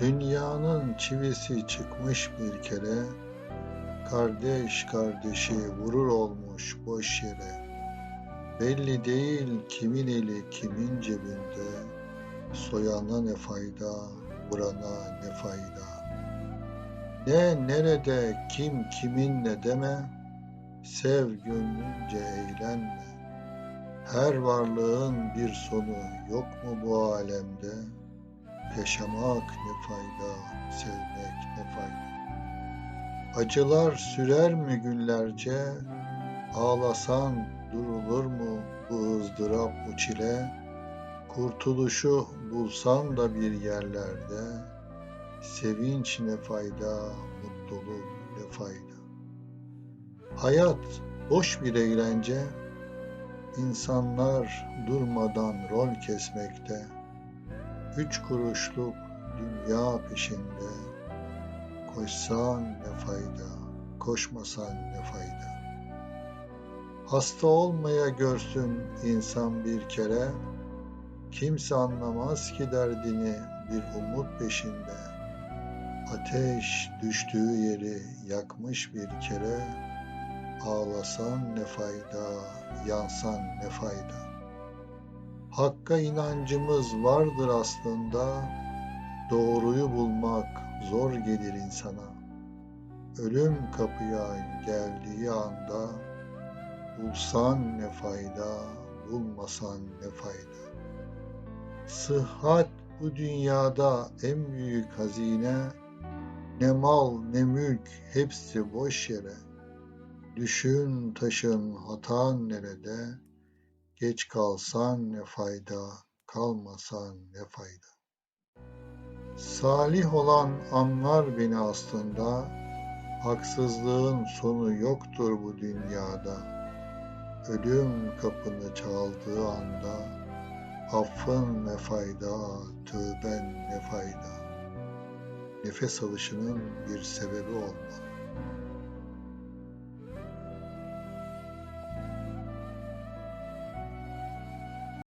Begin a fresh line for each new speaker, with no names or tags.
Dünyanın çivisi çıkmış bir kere, kardeş kardeşi vurur olmuş boş yere. Belli değil kimin eli kimin cebinde, soyana ne fayda, vurana ne fayda. Ne nerede kim kiminle deme, sev gönlünce eğlenme. Her varlığın bir sonu yok mu bu alemde? Yaşamak ne fayda, sevmek ne fayda. Acılar sürer mi günlerce? Ağlasan durulur mu bu ızdırap bu çile? Kurtuluşu bulsan da bir yerlerde, sevinç ne fayda, mutluluk ne fayda. Hayat boş bir eğlence, insanlar durmadan rol kesmekte. Üç kuruşluk dünya peşinde, koşsan ne fayda, koşmasan ne fayda. Hasta olmaya görsün insan bir kere, kimse anlamaz ki derdini bir umut peşinde. Ateş düştüğü yeri yakmış bir kere, ağlasan ne fayda, yansan ne fayda. Hakka inancımız vardır aslında, doğruyu bulmak zor gelir insana. Ölüm kapıya geldiği anda, bulsan ne fayda, bulmasan ne fayda. Sıhhat bu dünyada en büyük hazine, ne mal ne mülk hepsi boş yere. Düşün taşın hatan nerede, geç kalsan ne fayda, kalmasan ne fayda. Salih olan anlar beni aslında, haksızlığın sonu yoktur bu dünyada. Ölüm kapını çaldığı anda, affın ne fayda, tövben ne fayda. Nefes alışının bir sebebi olmalı.